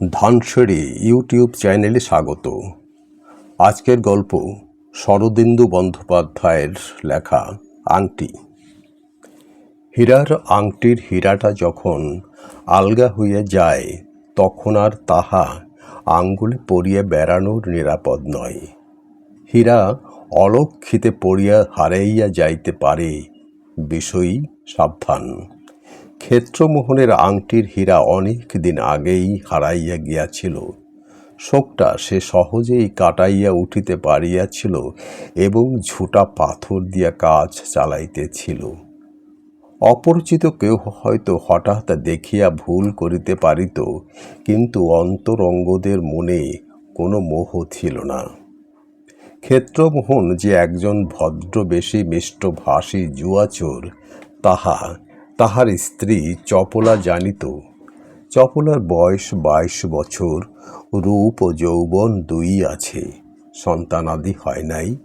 ধনসড়ি YouTube চ্যানেলে স্বাগত। আজকের গল্প শরদিন্দু বন্দ্যোপাধ্যায়ের লেখা আংটি। হীরার আংটির হীরাটা যখন আলগা হইয়া যায়, তখন আর তাহা আঙ্গুলে পরিয়া বেড়ানোর নিরাপদ নয়। হীরা অলক্ষিতে পড়িয়া হারাইয়া যাইতে পারে বিষয়ী সাবধান। ক্ষেত্রমোহনের আংটির হীরা অনেক দিন আগেই হারাইয়া গিয়াছিল। শোকটা সে সহজেই কাটাইয়া উঠিতে পারিয়াছিল এবং ঝুটা পাথর দিয়া কাজ চালাইতেছিল। অপরিচিত কেউ হয়তো হঠাৎ দেখিয়া ভুল করিতে পারিত, কিন্তু অন্তরঙ্গদের মনে কোনো মোহ ছিল না। ক্ষেত্রমোহন যে একজন ভদ্রবেশী মিষ্টভাষী জুয়াচোর, তাহা তাহার স্ত্রী চপলা জানিত, চপলার বয়স বাইশ বছর, রূপ ও যৌবন দুই আছে, সন্তানাদি হয় নাই।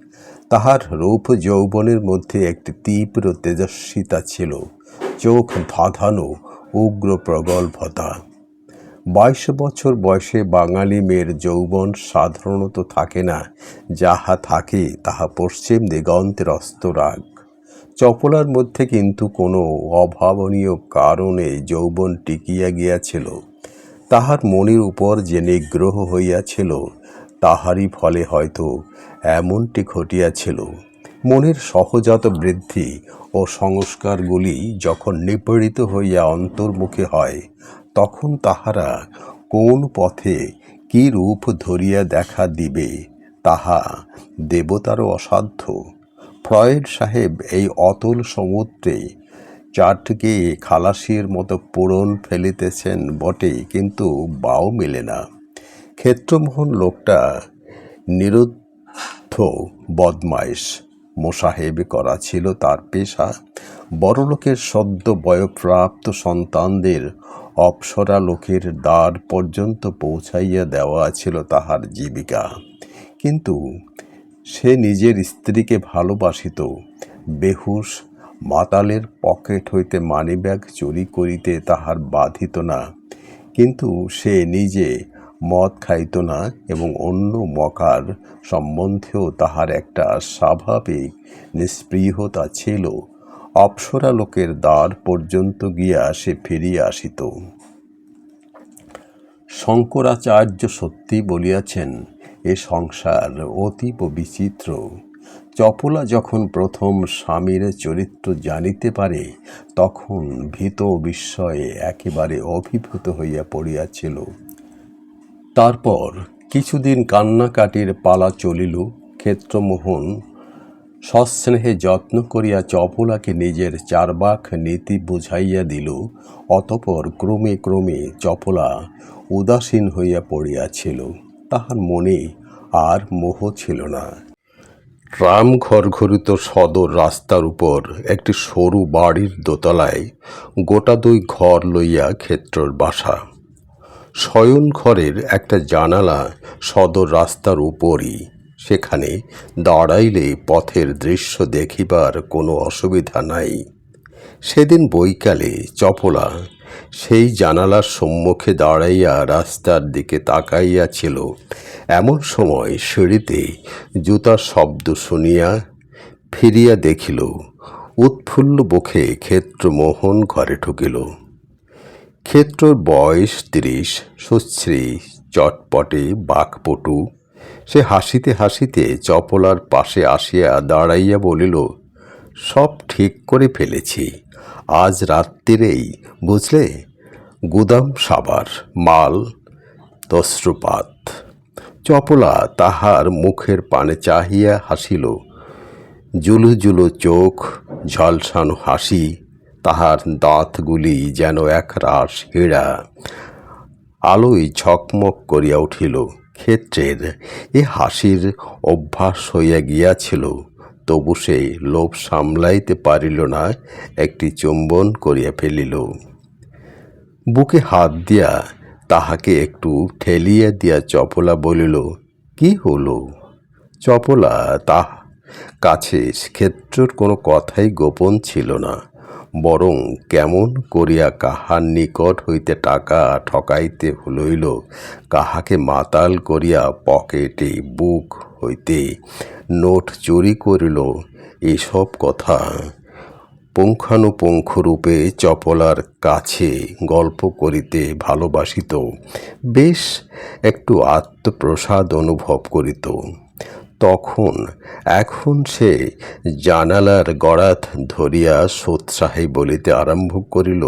তাহার রূপ যৌবনের মধ্যে একটি তীব্র তেজস্বিতা ছিল, চোখ ধাঁধানো, উগ্র প্রগল্ভতা বাইশ বছর বয়সে বাঙালি মেয়ের যৌবন সাধারণত থাকে না, যাহা থাকে তাহা পশ্চিম দিগন্তের অস্তরাগ চপলার মধ্যে কিন্তু কোনো অভাবনীয় কারণে যৌবন টিকিয়া গিয়াছিল। তাহার মনের উপর যে নিগ্রহ হইয়াছিল, তাহারই ফলে হয়তো এমনটি ঘটিয়াছিল। মনের সহজাত বৃদ্ধি ও সংস্কারগুলি যখন নিপীড়িত হইয়া অন্তর্মুখী হয়, তখন তাহারা কোন পথে কি রূপ ধরিয়া দেখা দিবে, তাহা দেবতারও অসাধ্য। ফ্রয়েড সাহেব এই অতল সমুদ্রে চাটকে খালাসির মতো পোড়ন ফেলিতেছেন বটে কিন্তু বাও মেলে না। ক্ষেত্রমোহন লোকটা নিরুদ্ধ বদমাইশ। মোসাহেব করা ছিল তার পেশা। বড়লোকের সদ্য বয়প্রাপ্ত সন্তানদের অপসরা লোকের দ্বার পর্যন্ত পৌঁছাইয়া দেওয়া ছিল তাহার জীবিকা। কিন্তু সে নিজের স্ত্রীকে ভালোবাসিত। বেহুশ মাতালের পকেট হইতে মানিব্যাগ চুরি করিতে তাহার বাধিত না। কিন্তু সে নিজে মদ খাইত না এবং অন্য মকার সম্বন্ধেও তাহার একটা স্বাভাবিক নিস্পৃহতা ছিল। অপসরা লোকের দ্বার পর্যন্ত গিয়া সে ফিরিয়া আসিত। শঙ্করাচার্য সত্যি বলিয়াছেন এ সংসার অতীব বিচিত্র। চপলা যখন প্রথম স্বামীর চরিত্র জানিতে পারে, তখন ভীত বিস্ময়ে একেবারে অভিভূত হইয়া পড়িয়াছিল। তারপর কিছুদিন কান্নাকাটির পালা চলিল। ক্ষেত্রমোহন সস্নেহে যত্ন করিয়া চপলাকে নিজের চারবাক নীতি বুঝাইয়া দিল। অতপর ক্রমে ক্রমে চপলা উদাসীন হইয়া পড়িয়াছিল। তাহার মনে আর মোহ ছিল না। ট্রাম ঘরঘরিত সদর রাস্তার উপর একটি সরু বাড়ির দোতলায় গোটা দুই ঘর লইয়া ক্ষেত্রর বাসা। শয়ন ঘরের একটা জানালা সদর রাস্তার উপরই। সেখানে দাঁড়াইলে পথের দৃশ্য দেখিবার কোনো অসুবিধা নাই। সেদিন বৈকালে চপলা সেই জানালার সম্মুখে দাঁড়াইয়া রাস্তার দিকে তাকাইয়াছিল। এমন সময় সিঁড়িতে জুতার শব্দ শুনিয়া ফিরিয়া দেখিল, উৎফুল্ল বখে ক্ষেত্রমোহন ঘরে ঢুকিল। ক্ষেত্রর বয়স তিরিশ, সুশ্রী, চটপটে, বাকপটু। সে হাসিতে হাসিতে চপলার পাশে আসিয়া দাঁড়াইয়া বলিল, সব ঠিক করে ফেলেছি। আজ রাত্রিরেই বুঝলে? গুদাম সাবার মাল দস্রুপাত চপলা তাহার মুখের পানে চাহিয়া হাসিল। জুলু জুলু চোখ, ঝলসানো হাসি, তাহার দাঁতগুলি যেন একরাশ হীরা। আলোয় ঝকমক করিয়া উঠিল। ক্ষেত্রের এ হাসির অভ্যাস হইয়া গিয়াছিল। তবু সে লোভ সামলাইতে পারিল না, একটি চুম্বন করিয়া ফেলিল। বুকে হাত দিয়া তাহাকে একটু ঠেলিয়া দিয়া চপলা বলিল, কি হলো? চপলা, তাহ কাছে ক্ষেত্রর কোনো কথাই গোপন ছিল না। বরং কেমন করিয়া কাহার নিকট হইতে টাকা ঠকাইতে হইল, কাহাকে মাতাল করিয়া পকেটে বুক হইতে নোট চুরি করিল, এসব কথা পুঙ্খানুপুঙ্খরূপে চপলার কাছে গল্প করিতে ভালোবাসিত। বেশ একটু আত্মপ্রসাদ অনুভব করিত। তখন, এখন সে জানালার গড়াত ধরিয়া সোৎসাহে বলিতে আরম্ভ করিল,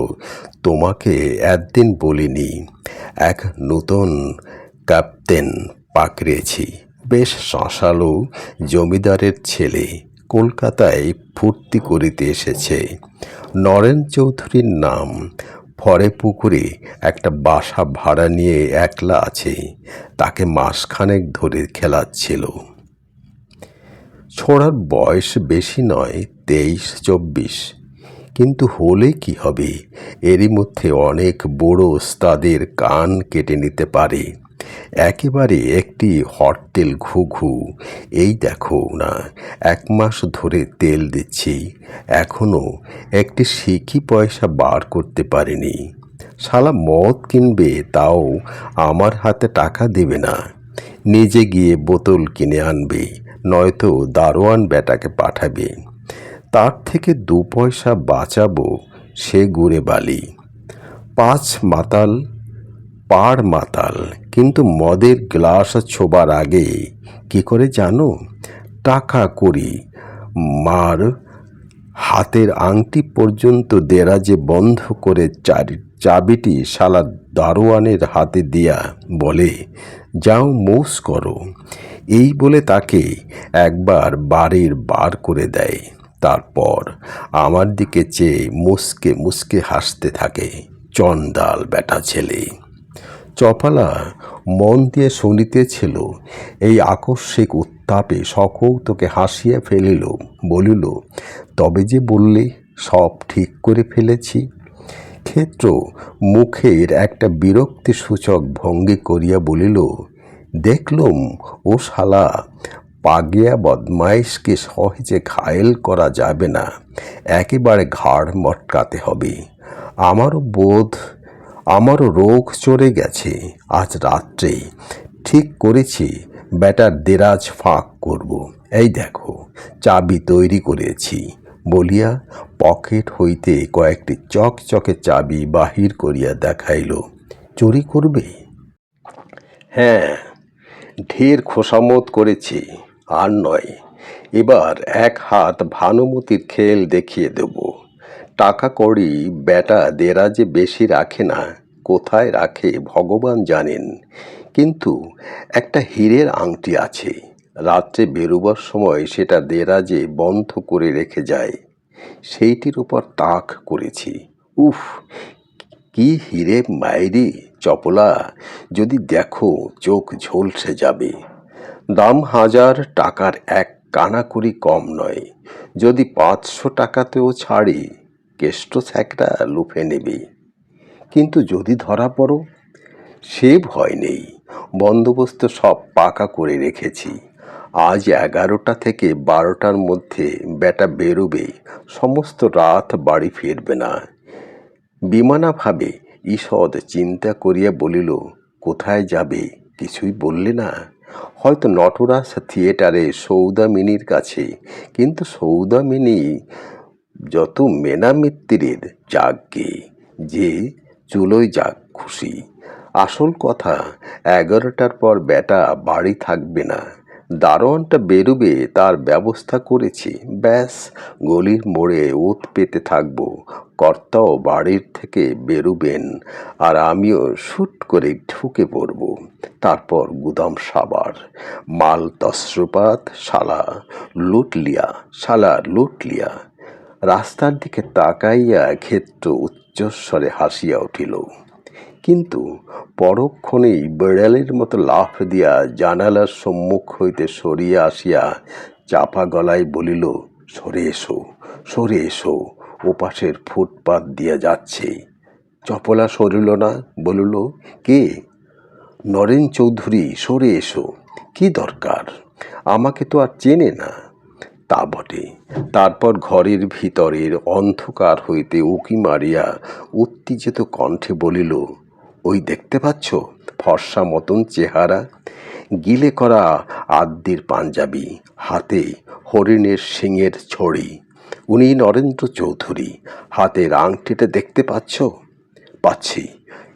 তোমাকে একদিন বলিনি, এক নূতন ক্যাপ্টেন পাকড়েছি। বেশ শাঁসালো জমিদারের ছেলে, কলকাতায় ফুর্তি করিতে এসেছে। নরেন চৌধুরীর নাম ফরে পুকুরে একটা বাসা ভাড়া নিয়ে একলা আছে, তাকে মাসখানেক ধরে খেলাচ্ছিল। ছোড়ার বয়স বেশি নয়, তেইশ, চব্বিশ। কিন্তু হলে কি হবে? এরই মধ্যে অনেক বড় ওস্তাদের কান কেটে নিতে পারে। একেবারে একটি হট হরতেল ঘুঘু। এই দেখো না, এক মাস ধরে তেল দিচ্ছি। এখনও একটি সিকি পয়সা বার করতে পারিনি। শালা মদ কিনবে, তাও আমার হাতে টাকা দেবে না। নিজে গিয়ে বোতল কিনে আনবে। নয়তো দারোয়ান বেটাকে পাঠাবে। তার থেকে দু পয়সা বাঁচাবো সে গুড়ে বালি। পাঁচ মাতাল, পাড় মাতাল, কিন্তু মদের গ্লাস ছোবার আগে, কি করে জানো? টাকা করি, মার হাতের আংটি পর্যন্ত দেরাজে বন্ধ করে চারি, চাবিটি শালা দারোয়ানের হাতে দিয়া বলে, যাও মৌস করো। এই বলে তাকে একবার বাড়ির বার করে দেয়। তারপর আমার দিকে চেয়ে মুসকে মুসকে হাসতে থাকে, চন্দাল বেটা ছেলে। চপালা মন দিয়ে শুনিতেছিল এই আকস্মিক উত্তাপে সকৌতকে হাসিয়া ফেলিল, বলিল, তবে যে বললে, সব ঠিক করে ফেলেছি। ক্ষেত্র, মুখের একটা বিরক্তি সূচক ভঙ্গি করিয়া বলিল, দেখলুম, ও শালা, পাগিয়া বদমাইশকে সহজে ঘায়েল করা যাবে না, একেবারে ঘাড় মটকাতে হবে। আমারও বোধ, আমারও রোগ চড়ে গেছে, আজ রাত্রে ঠিক করেছি ব্যাটার দেরাজ ফাঁক করব। এই দেখো, চাবি তৈরি করেছি। বলিয়া পকেট হইতে কয়েকটি চকচকে চাবি বাহির করিয়া দেখাইল, চুরি করবে? হ্যাঁ ঢের খোসামত করেছি, আর নয়, এবার এক হাত ভানুমতির খেল দেখিয়ে দেব। টাকা কড়ি বেটা দেরাজে বেশি রাখে না, কোথায় রাখে ভগবান জানেন। কিন্তু একটা হীরের আংটি আছে। রাত্রে বেরোবার সময় সেটা দেরাজে বন্ধ করে রেখে যায়। সেইটির উপর তাক করেছি। উফ, কি হিরে মায়েরি চপলা, যদি দেখো চোখ ঝলসে যাবে। দাম হাজার টাকার এক কানাকুড়ি কম নয়। যদি পাঁচশো টাকাতেও ছাড়ি, কেষ্ট স্যাকরা লুফে নেবে। কিন্তু যদি ধরা পড়ো, সে ভয় নেই। বন্দোবস্ত সব পাকা করে রেখেছি। আজ এগারোটা থেকে বারোটার মধ্যে বেটা বেরোবে, সমস্ত রাত বাড়ি ফিরবে না। বিমানা ভাবে ঈষদ চিন্তা করিয়া বলিল, কোথায় যাবে? কিছুই বললে না? হয়তো নটরাজ থিয়েটারে সৌদামিনীর কাছে। কিন্তু সৌদামিনী যত মেনা মিত্তিরের যাগকে যে চুলোই যাক খুশি। আসল কথা, এগারোটার পর বেটা বাড়ি থাকবে না। দারোয়ানটা বেরোবে, তার ব্যবস্থা করেছি। ব্যাস, গলির মোড়ে ওত পেতে থাকব। কর্তাও বাড়ির থেকে বেরুবেন আর আমিও শুট করে ঢুকে পড়ব। তারপর গুদাম সাবার। মাল তস্রপাত শালা লুটলিয়া শালা লুটলিয়া। রাস্তার দিকে তাকাইয়া ক্ষেত্র উচ্চস্বরে হাসিয়া উঠিল। কিন্তু পরক্ষণেই বেড়ালের মতো লাফ দিয়া জানালার সম্মুখ হইতে সরিয়া আসিয়া চাপা গলায় বলিল, সরে এসো সরে এসো, ওপাশের ফুটপাত দিয়া যাচ্ছে। চপলা সরিল না, বলিল, কে? নরেন চৌধুরী, সরে এসো, কি দরকার? আমাকে তো আর চেনে না। তা বটে। তারপর ঘরের ভিতরের অন্ধকার হইতে উকি মারিয়া উত্তেজিত কণ্ঠে বলিল ওই দেখতে পাচ্ছ? ফর্সা মতন চেহারা। গিলে করা আদ্যির পাঞ্জাবি। হাতে হরিণের শিঙের ছড়ি। উনি নরেন্দ্র চৌধুরী। হাতের আংটিটা দেখতে পাচ্ছ? পাচ্ছি।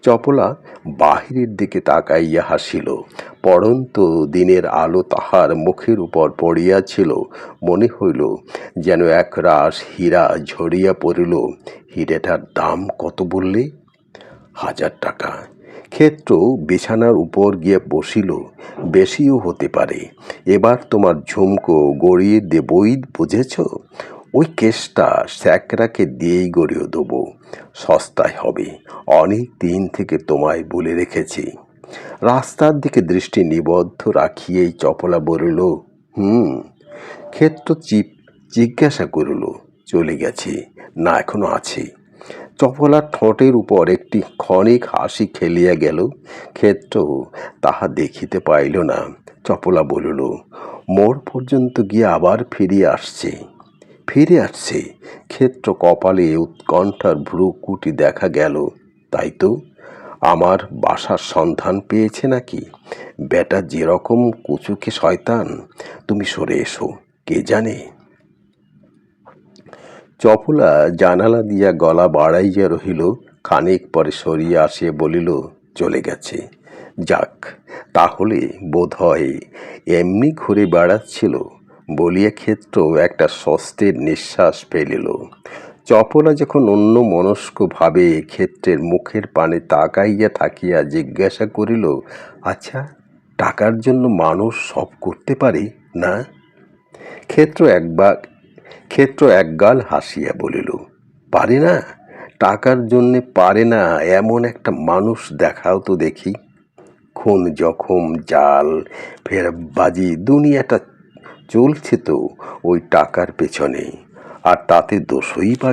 চপলা বাহিরের দিকে তাকাইয়া হাসিল। পড়ন্ত দিনের আলো তাহার মুখের উপর পড়িয়াছিল। মনে হইল যেন এক রাস হীরা ঝরিয়া পড়িল। হীরেটার দাম কত বললে? হাজার টাকা। ক্ষেত্র বিছানার উপর গিয়ে বসিল, বেশিও হতে পারে। এবার তোমার ঝুমকো গড়িয়ে দেবই, বুঝেছ? ওই কেসটা স্যাকরাকে দিয়েই গড়িয়ে দেবো। সস্তায় হবে। অনেক দিন থেকে তোমায় বলে রেখেছি। রাস্তার দিকে দৃষ্টি নিবদ্ধ রাখিয়েই চপলা বলিল, হুম। ক্ষেত্র চিপ জিজ্ঞাসা করিল, চলে গেছে? না, এখনও আছে। চপলার ঠোঁটের উপর একটি ক্ষণিক হাসি খেলিয়া গেল। ক্ষেত্র তাহা দেখিতে পাইল না। চপলা বলিল মোড় পর্যন্ত গিয়ে আবার ফিরিয়ে আসছে। ফিরে আসছে। ক্ষেত্র কপালে উৎকণ্ঠার ভ্রুকুটি দেখা গেল। তাই তো? আমার বাসার সন্ধান পেয়েছে নাকি? বেটা যেরকম কুচুকে শয়তান। তুমি সরে এসো। কে জানে? চপলা জানালা দিয়া গলা বাড়াইয়া রহিল, খানিক পরে সরিয়া আসিয়া বলিল, চলে গেছে। যাক, তাহলে বোধ হয় এমনি ঘুরে বেড়াচ্ছিল বলিয়া ক্ষেত্র একটা স্বস্তির নিঃশ্বাস ফেলিল। চপলা যখন অন্য মনস্কভাবে ক্ষেত্রের মুখের পানে তাকাইয়া থাকিয়া জিজ্ঞাসা করিল আচ্ছা টাকার জন্য মানুষ সব করতে পারে, না? ক্ষেত্র একবার ক্ষেত্র একগাল হাসিয়া বলিল, পারে না? টাকার জন্যে পারে না এমন একটা মানুষ দেখাও তো দেখি। খুন জখম, জাল ফের বাজি দুনিয়াটা চলছে তো ওই টাকার পেছনে। আর তাতে দোষই বা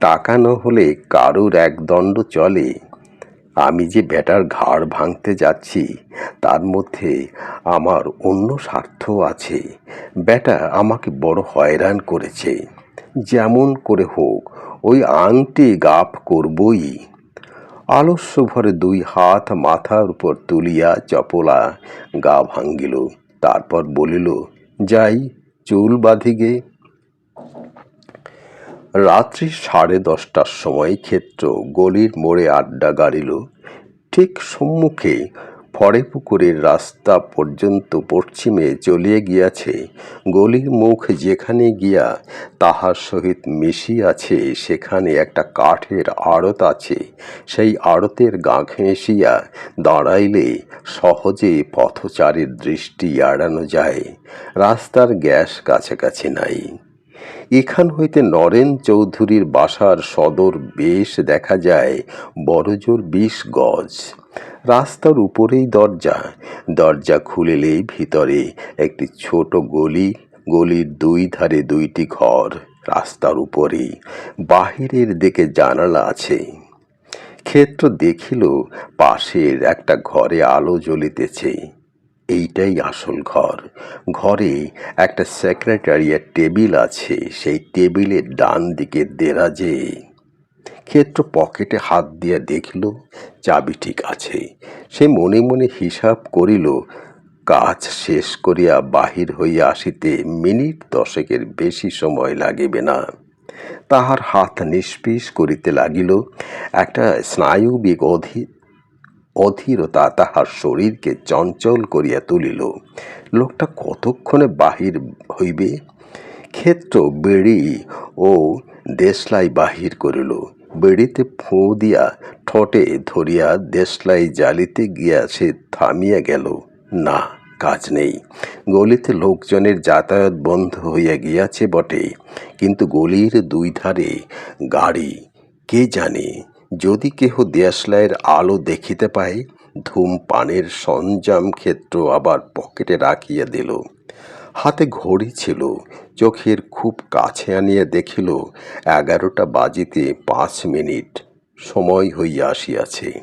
টাকা না হলে কারোর এক দণ্ড চলে। আমি যে বেটার ঘাড় ভাঙতে যাচ্ছি, তার মধ্যে আমার অন্য স্বার্থ আছে। বেটা আমাকে বড় হয়রান করেছে। যেমন করে হোক, ওই আংটি গাপ করবই। আলস্য ভরে দুই হাত মাথার উপর তুলিয়া চপলা গা ভাঙ্গিল। তারপর বলিল, যাই, চুল বাঁধিগে রাত্রি সাড়ে দশটার সময় ক্ষেত্র গলির মোড়ে আড্ডা গাড়িল। ঠিক সম্মুখে ফড়ে পুকুরের রাস্তা পর্যন্ত পশ্চিমে চলিয়া গিয়াছে। গলির মুখ যেখানে গিয়া তাহার সহিত মিশিয়াছে সেখানে একটা কাঠের আড়ত আছে। সেই আড়তের গা ঘেঁষিয়া দাঁড়াইলে সহজে পথচারীর দৃষ্টি এড়ানো যায়। রাস্তার গ্যাস কাছাকাছি নাই। এখান হইতে নরেন চৌধুরীর বাসার সদর বেশ দেখা যায়, বড়জোর বিশ গজ। রাস্তার উপরেই দরজা। দরজা খুলিলেই ভিতরে একটি ছোট গলি, গলির দুই ধারে দুইটি ঘর রাস্তার উপরেই। বাহিরের দিকে জানালা আছে। ক্ষেত্র দেখিল পাশের একটা ঘরে আলো জ্বলিতেছে। এইটাই আসল ঘর। ঘরে একটা সেক্রেটারিয়ার টেবিল আছে, সেই টেবিলের ডান দিকে দেরাজে। ক্ষেত্র পকেটে হাত দিয়া দেখল, চাবি ঠিক আছে। সে মনে মনে হিসাব করিল, কাজ শেষ করিয়া বাহির হইয়া আসিতে মিনিট দশেকের বেশি সময় লাগিবে না। তাহার হাত নিষ্পিস করিতে লাগিল, একটা স্নায়ুবিক অধীর অধীরতা তাহার শরীরকে চঞ্চল করিয়া তুলিল। লোকটা কতক্ষণে বাহির হইবে? ক্ষেত্র বেড়ি ও দেশলাই বাহির করিল। বেড়িতে ফোঁ দিয়া ঠোঁটে ধরিয়া দেশলাই জ্বালিতে গিয়া সে থামিয়া গেল। না, কাজ নেই। গলিতে লোকজনের যাতায়াত বন্ধ হইয়া গিয়াছে বটে। কিন্তু গলির দুই ধারে গাড়ি, কে জানে? যদি কেহ দেশলাইয়ের আলো দেখিতে পায়, ধূমপানের সরঞ্জাম ক্ষেত্র আবার পকেটে রাখিয়া দিল। হাতে ঘড়ি ছিল, চোখের খুব কাছে আনিয়া দেখিল, এগারোটা বাজিতে পাঁচ মিনিট সময় হইয়া আসিয়াছে।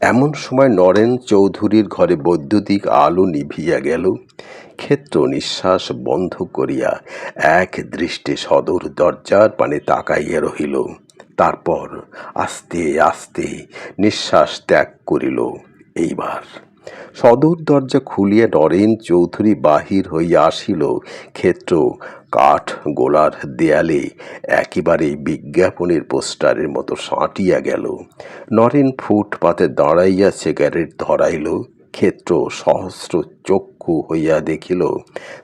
এমন সময় নরেন চৌধুরীর ঘরে বৈদ্যুতিক আলো নিভিয়া গেল। ক্ষেত্র নিঃশ্বাস বন্ধ করিয়া এক দৃষ্টে সদর দরজার পানে তাকাইয়া রহিল। তারপর আস্তে আস্তে নিঃশ্বাস ত্যাগ করিল। এইবার সদর দরজা খুলিয়া নরেন চৌধুরী বাহির হইয়া আসিল। ক্ষেত্র, কাঠ, গোলার দেয়ালে একেবারে বিজ্ঞাপনের পোস্টারের মতো সাঁটিয়া গেল। নরেন ফুটপাতে দাঁড়াইয়া সিগারেট ধরাইল। ক্ষেত্র সহস্র চক্ষু হইয়া দেখিল,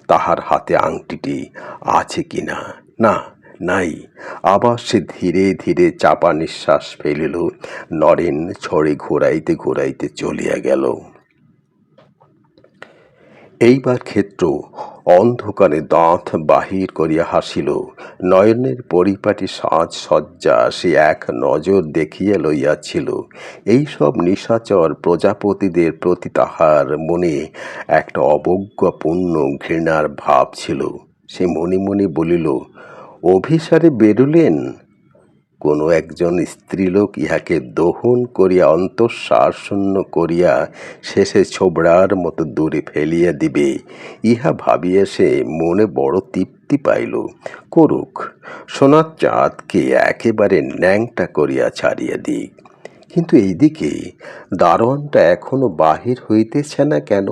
তাহার হাতে আংটিটি আছে কিনা? না নাই। আবার সে ধীরে ধীরে চাপা নিঃশ্বাস ফেলিল, নরেন ছড়ে ঘোরাইতে ঘোরাইতে চলিয়া গেল। এইবার ক্ষেত্র অন্ধকারে দাঁত বাহির করিয়া হাসিল, নয়নের পরিপাটি সাজ সজ্জা সে এক নজর দেখিয়া লইয়াছিল। এইসব নিশাচর প্রজাপতিদের প্রতি তাহার মনে একটা অবজ্ঞাপূর্ণ ঘৃণার ভাব ছিল। সে মনে মনে বলিল অভিসারে বেরুলেন। কোনো একজন স্ত্রীলোক ইহাকে দহন করিয়া অন্তঃসার শূন্য করিয়া শেষে ছোবড়ার মতো দূরে ফেলিয়া দিবে। ইহা ভাবিয়া সে মনে বড় তৃপ্তি পাইল। করুক, সোনার চাঁদকে একেবারে ন্যাংটা করিয়া ছাড়িয়া দিক। কিন্তু এইদিকে দারোয়ানটা এখনও বাহির হইতেছে না কেন?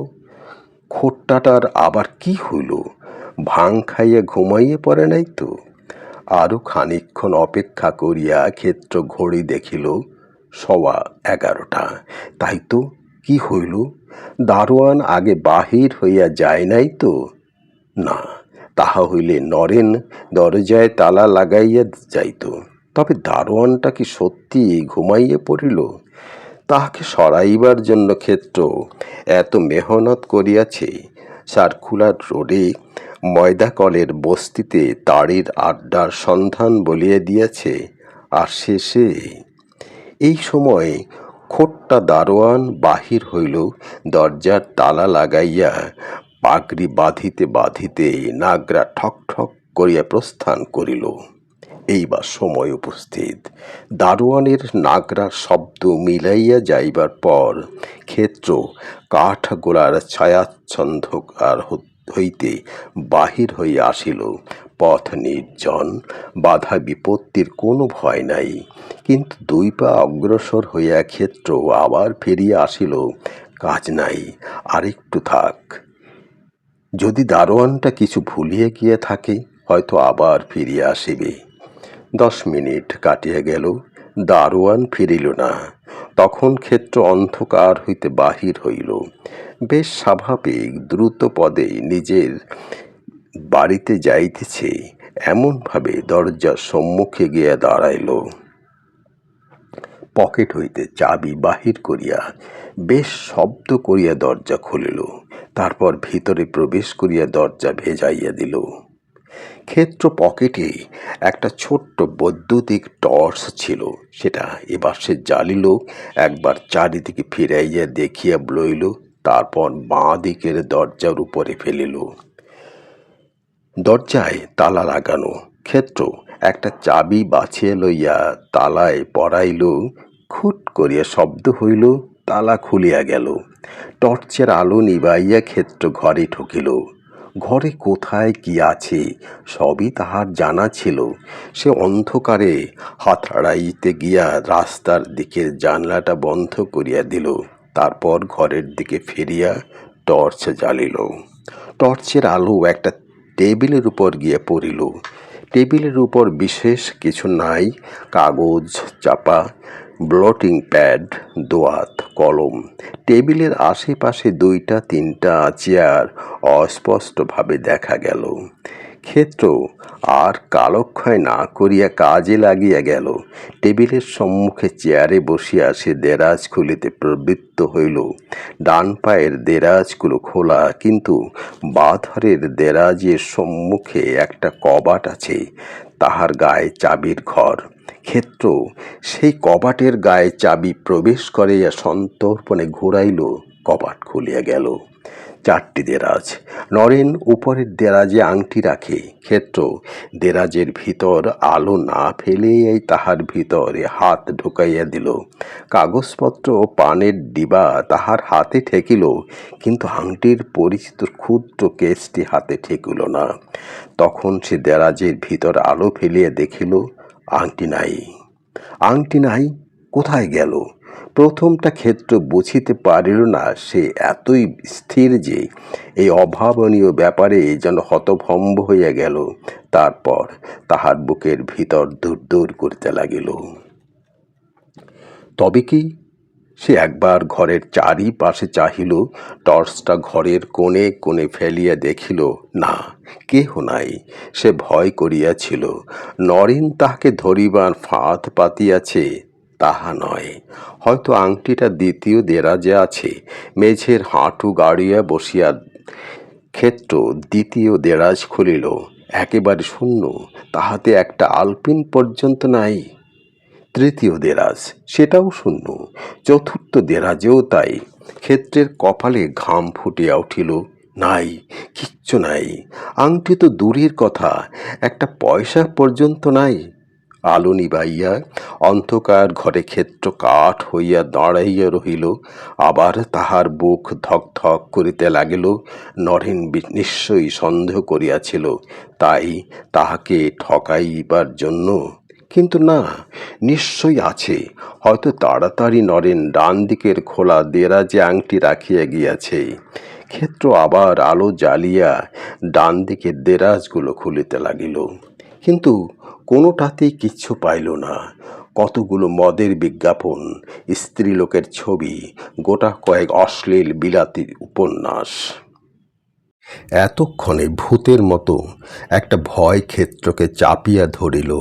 খোট্টাটার আবার কি হইল? ভাং খাইয়া ঘুমাইয়া পড়ে নাই তো? আরও খানিকক্ষণ অপেক্ষা করিয়া ক্ষেত্র ঘড়ি দেখিল, সওয়া এগারোটা। তাই তো, কি হইল? দারোয়ান আগে বাহির হইয়া যায় নাই তো? না, তাহা হইলে নরেন দরজায় তালা লাগাইয়া যাইত। তবে দারোয়ানটা কি সত্যি ঘুমাইয়া পড়িল? তাহাকে সরাইবার জন্য ক্ষেত্র এত মেহনত করিয়াছে সার্কুলার রোডে ময়দা কলের বস্তিতে তাড়ির আড্ডার সন্ধান বলিয়া দিয়াছে, আর শেষে এই সময় খোট্টা দারোয়ান বাহির হইল, দরজার তালা লাগাইয়া পাগড়ি বাঁধিতে বাঁধিতে নাগরা ঠক ঠক করিয়া প্রস্থান করিল। এইবার সময় উপস্থিত। দারোয়ানের নাগরার শব্দ মিলাইয়া যাইবার পর ক্ষেত্র কাঠগোলার ছায়াচ্ছন্ধকার হইতে বাহির হইয়া আসিল। পথ নির্জন, বাধা বিপত্তির কোনো ভয় নাই। কিন্তু দুই পা অগ্রসর হইয়া ক্ষেত্র আবার ফিরিয়া আসিল। কাজ নাই, আরেকটু থাক। যদি দারোয়ানটা কিছু ভুলিয়ে গিয়ে থাকে, হয়তো আবার ফিরিয়া আসিবে। দশ মিনিট কাটিয়া গেল, দারোয়ান ফিরিল না। তখন ক্ষেত্র অন্ধকার হইতে বাহির হইল। বেশ স্বাভাবিক, দ্রুত পদে নিজের বাড়িতে যাইতেছে। এমনভাবে দরজার সম্মুখে গিয়া দাঁড়াইল। পকেট হইতে চাবি বাহির করিয়া বেশ শব্দ করিয়া দরজা খুলিল। তারপর ভিতরে প্রবেশ করিয়া দরজা ভেজাইয়া দিল। ক্ষেত্র পকেটে একটা ছোট্ট বৈদ্যুতিক টর্চ ছিল। সেটা এবার সে জ্বালিল, একবার চারিদিকে ফিরাইয়া দেখিয়া লইল তারপর বাঁ দিকের দরজার উপরে ফেলিল। দরজায় তালা লাগানো। ক্ষেত্র একটা চাবি বাছিয়া লইয়া তালায় পড়াইল খুট করিয়া শব্দ হইল, তালা খুলিয়া গেল। টর্চের আলো নিবাইয়া ক্ষেত্র ঘরে ঢুকিল ঘরে কোথায় কি আছে সবই তাহার জানা ছিল। সে অন্ধকারে হাতড়াইতে গিয়া রাস্তার দিকের জানলাটা বন্ধ করিয়া দিল। তারপর ঘরের দিকে ফিরিয়া টর্চ জ্বালিল। টর্চের আলো একটা টেবিলের উপর গিয়ে পড়িল। টেবিলের উপর বিশেষ কিছু নাই, কাগজ, চাপা, ব্লটিং প্যাড, দোয়াত, কলম। টেবিলের আশেপাশে দুইটা, তিনটা চেয়ার অস্পষ্টভাবে দেখা গেল। ক্ষেত্র আর কালক্ষয় না করিয়া কাজে লাগিয়া গেল। টেবিলের সম্মুখে চেয়ারে বসিয়া সে দেরাজ খুলিতে প্রবৃত্ত হইল। ডান পায়ের দেরাজগুলো খোলা, কিন্তু বাধরের দেরাজের সম্মুখে একটা কবাট আছে, তাহার গায়ে চাবির ঘর। ক্ষেত্র, সেই কবাটের গায়ে চাবি প্রবেশ করাইয়া সন্তর্পণে ঘুরাইল, কবাট খুলিয়া গেল। চারটি দেরাজ। নরেন উপরের দেরাজে আংটি রাখে। ক্ষেত্র, দেরাজের ভিতর আলো না ফেলেই তাহার ভিতরে হাত ঢুকাইয়া দিল। কাগজপত্র পানের ডিবা তাহার হাতে ঠেকিল, কিন্তু আংটির পরিচিত ক্ষুদ্র কেসটি হাতে ঠেকিল না। তখন সে দেরাজের ভিতর আলো ফেলিয়া দেখিল, আংটি নাই। আংটি নাই, কোথায় গেল? প্রথমটা ক্ষেত্র বুঝিতে পারিল না, সে এতই স্থির যে এই অভাবনীয় ব্যাপারে যেন হতভম্ব হইয়া গেল। তারপর তাহার বুকের ভিতর দূর করিতে লাগিল। তবে কি সে একবার ঘরের চারিপাশে চাহিল, টর্চটা ঘরের কোণে কোণে ফেলিয়া দেখিল, না, কেহ নাই, সে ভয় করিয়াছিল। নরেন তাহাকে ধরিবার ফাঁদ পাতিয়াছে তাহা নয়। হয়তো আংটিটা দ্বিতীয় দেরাজে আছে, মেঝের হাঁটু গাড়িয়া বসিয়া ক্ষেত্র দ্বিতীয় দেরাজ খুলিল, একেবারে শূন্য, তাহাতে একটা আলপিন পর্যন্ত নাই। তৃতীয় দেরাজ সেটাও শূন্য, চতুর্থ দেরাজেও তাই, ক্ষেত্রের কপালে ঘাম ফুটিয়া উঠিল, নাই, কিচ্ছু নাই। আংটি তো দূরের কথা, একটা পয়সা পর্যন্ত নাই। আলো নিবাইয়া অন্ধকার ঘরে ক্ষেত্র কাঠ হইয়া দাঁড়াইয়া রহিল। আবার তাহার বুক ধক ধক করিতে লাগিল। নরেন নিশ্চয়ই সন্দেহ করিয়াছিল, তাই তাহাকে ঠকাইবার জন্য। কিন্তু না, নিশ্চয়ই আছে। হয়তো তাড়াতাড়ি নরেন ডান দিকের খোলা দেরাজে আংটি রাখিয়া গিয়াছে। ক্ষেত্র আবার আলো জ্বালিয়া ডান দিকের দেরাজগুলো খুলিতে লাগিল। কিন্তু কোনোটাতেই কিচ্ছু পাইল না। কতগুলো মদের বিজ্ঞাপন, স্ত্রীলোকের ছবি, গোটা কয়েক অশ্লীল বিলাতি উপন্যাস। এতক্ষণে ভূতের মতো একটা ভয় ক্ষেত্রকে চাপিয়া ধরিল,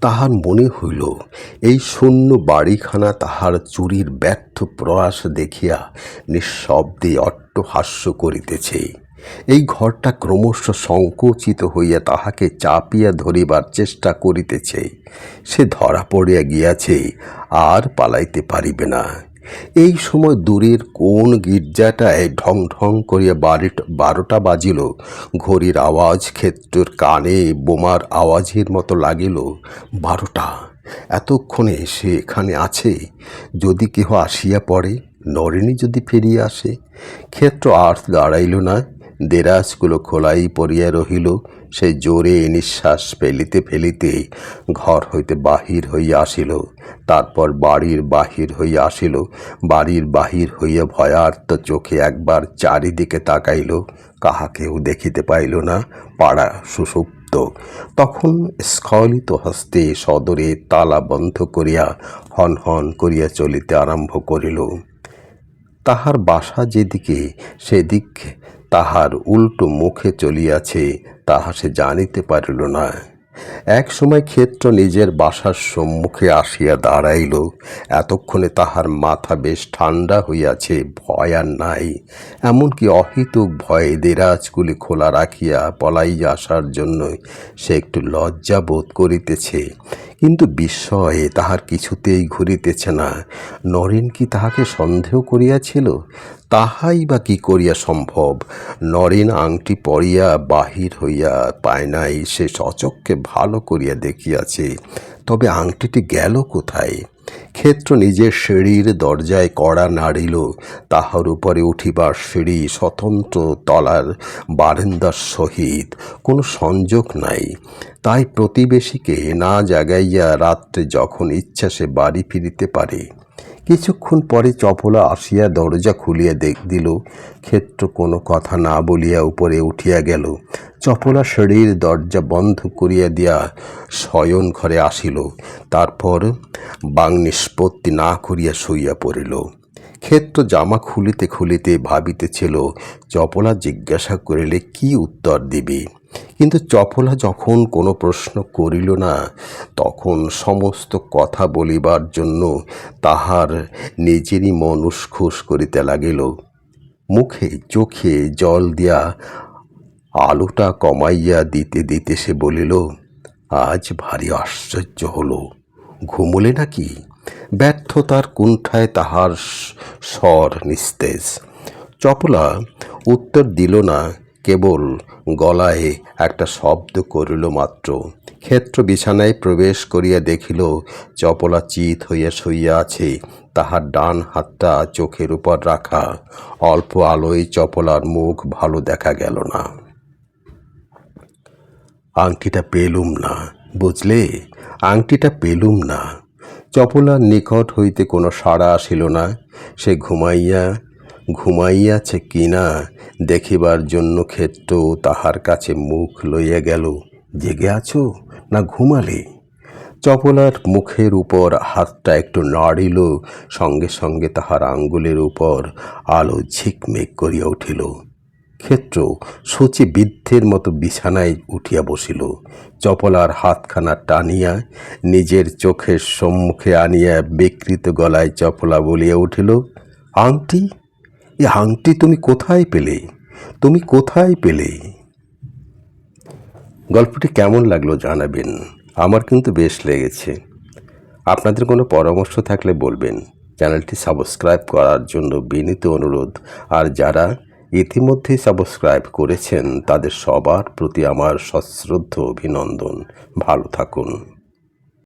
তাহার মনে হইল, এই শূন্য বাড়িখানা তাহার চুরির ব্যর্থ প্রয়াস দেখিয়া নিঃশব্দে অট্টহাস্য করিতেছে। এই ঘরটা ক্রমশ সংকুচিত হইয়া তাহাকে চাপিয়া ধরিবার চেষ্টা করিতেছে। সে ধরা পড়িয়া গিয়াছে, আর পালাইতে পারিবে না। এই সময় দূরের কোন গির্জাটায় ঢং ঢং করিয়া বাড়িটা বারোটা বাজিল, ঘড়ির আওয়াজ ক্ষেত্রের কানে বোমার আওয়াজের মতো লাগিল, বারোটা, এতক্ষণে সে এখানে আছে, যদি কেহ আসিয়া পড়ে নরেনি যদি ফিরিয়া আসে, ক্ষেত্র আর দাঁড়াইল না দেরাজগুলো খোলাই পড়িয়া রহিল সে জোরে নিঃশ্বাস ফেলিতে ফেলিতে ঘর হইতে বাহির হইয়া আসিল, তারপর বাড়ির বাহির হইয়া আসিল, বাড়ির বাহির হইয়া ভয়ার্ত চোখে একবার চারিদিকে তাকাইল, কাহাকেও দেখিতে পাইল না, পাড়া সুষুপ্ত তখন স্খলিত হস্তে সদরে তালা বন্ধ করিয়া হন হন করিয়া চলিতে আরম্ভ করিল। তাহার বাসা যেদিকে, সেদিক তাহার উল্টো মুখে চলিয়াছে, তাহা সে জানিতে পারিল না। এক সময় ক্ষেত্র নিজের বাসার সম্মুখে আসিয়া দাঁড়াইল। এতক্ষণে তাহার মাথা বেশ ঠান্ডা হইয়াছে, ভয় আর নাই। এমনকি অহিতুক ভয়ে দেরাজগুলি খোলা রাখিয়া পলাইয়া আসার জন্য সে একটু লজ্জা বোধ করিতেছে। কিন্তু বিস্ময়ে তাহার কিছুতেই ঘুরিতেছে না। নরেন কি তাহাকে সন্দেহ করিয়াছিল? তাহাই বা কি করিয়া সম্ভব? নরেন আংটি পড়িয়া বাহির হইয়া পায় নাই, সে সচক্ষে ভালো করিয়া দেখিয়াছে। তবে আংটিটি গেল কোথায়? ক্ষেত্র নিজের সিঁড়ির দরজায় কড়া নাড়িল তাহার উপরে উঠিবার সিঁড়ি স্বতন্ত্র তলার বারেন্দার সহিত কোনো সংযোগ নাই। তাই প্রতিবেশীকে না জাগাইয়া রাত্রে যখন ইচ্ছা সে বাড়ি ফিরিতে পারে। কিছুক্ষণ পরে চপলা আসিয়া দরজা খুলিয়া দেখ দিল। ক্ষেত্র কোনো কথা না বলিয়া উপরে উঠিয়া গেল। চপলা শরীর দরজা বন্ধ করিয়া দিয়া শয়ন ঘরে আসিল। তারপর বাং নিষ্পত্তি না করিয়া শুইয়া পড়িল। ক্ষেত্র জামা খুলিতে খুলিতে ভাবিতেছিল, চপলা জিজ্ঞাসা করিলে কি উত্তর দিবে? কিন্তু চপলা যখন কোনো প্রশ্ন করিল না, তখন সমস্ত কথা বলিবার জন্য তাহার নিজেরই মন উসখুস করিতে লাগিল। মুখে চোখে জল দিয়া আলোটা কমাইয়া দিতে দিতে সে বলিল, আজ ভারী আশ্চর্য হলো, ঘুমলে নাকি? ব্যর্থতার কুণ্ঠায় তাহার স্বর নিস্তেজ। চপলা উত্তর দিল না কেবল গলায় একটা শব্দ করিল মাত্র। ক্ষেত্র বিছানায় প্রবেশ করিয়া দেখিল চপলা চিত হইয়া শুইয়া আছে, তাহার ডান হাতটা চোখের উপর রাখা। অল্প আলোয় চপলার মুখ ভালো দেখা গেল না। আংটিটা পেলুম না, বুঝলে? আংটিটা পেলুম না। চপলার নিকট হইতে কোনো সাড়া আসিল না। সে ঘুমাইয়া ঘুমাইয়াছে কি না দেখিবার জন্য ক্ষেত্র তাহার কাছে মুখ লইয়া গেল। জেগে আছো না ঘুমালে? চপলার মুখের উপর হাতটা একটু নাড়িল, সঙ্গে সঙ্গে তাহার আঙ্গুলের উপর আলো ঝিকমিক করিয়া উঠিল। ক্ষেত্র সূচি বৃদ্ধের মতো বিছানায় উঠিয়া বসিল। চপলার হাতখানা টানিয়া নিজের চোখের সম্মুখে আনিয়া বিকৃত গলায় চপলা বলিয়া উঠিল আংটি এ আংটি তুমি কোথায় পেলে? তুমি কোথায় পেলে? গল্পটি কেমন লাগল জানাবেন। আমার কিন্তু বেশ লেগেছে। আপনাদের কোনো পরামর্শ থাকলে বলবেন। চ্যানেলটি সাবস্ক্রাইব করার জন্য বিনীত অনুরোধ। আর যারা ইতিমধ্যেই সাবস্ক্রাইব করেছেন, তাদের সবার প্রতি আমার সশ্রদ্ধ অভিনন্দন। ভালো থাকুন।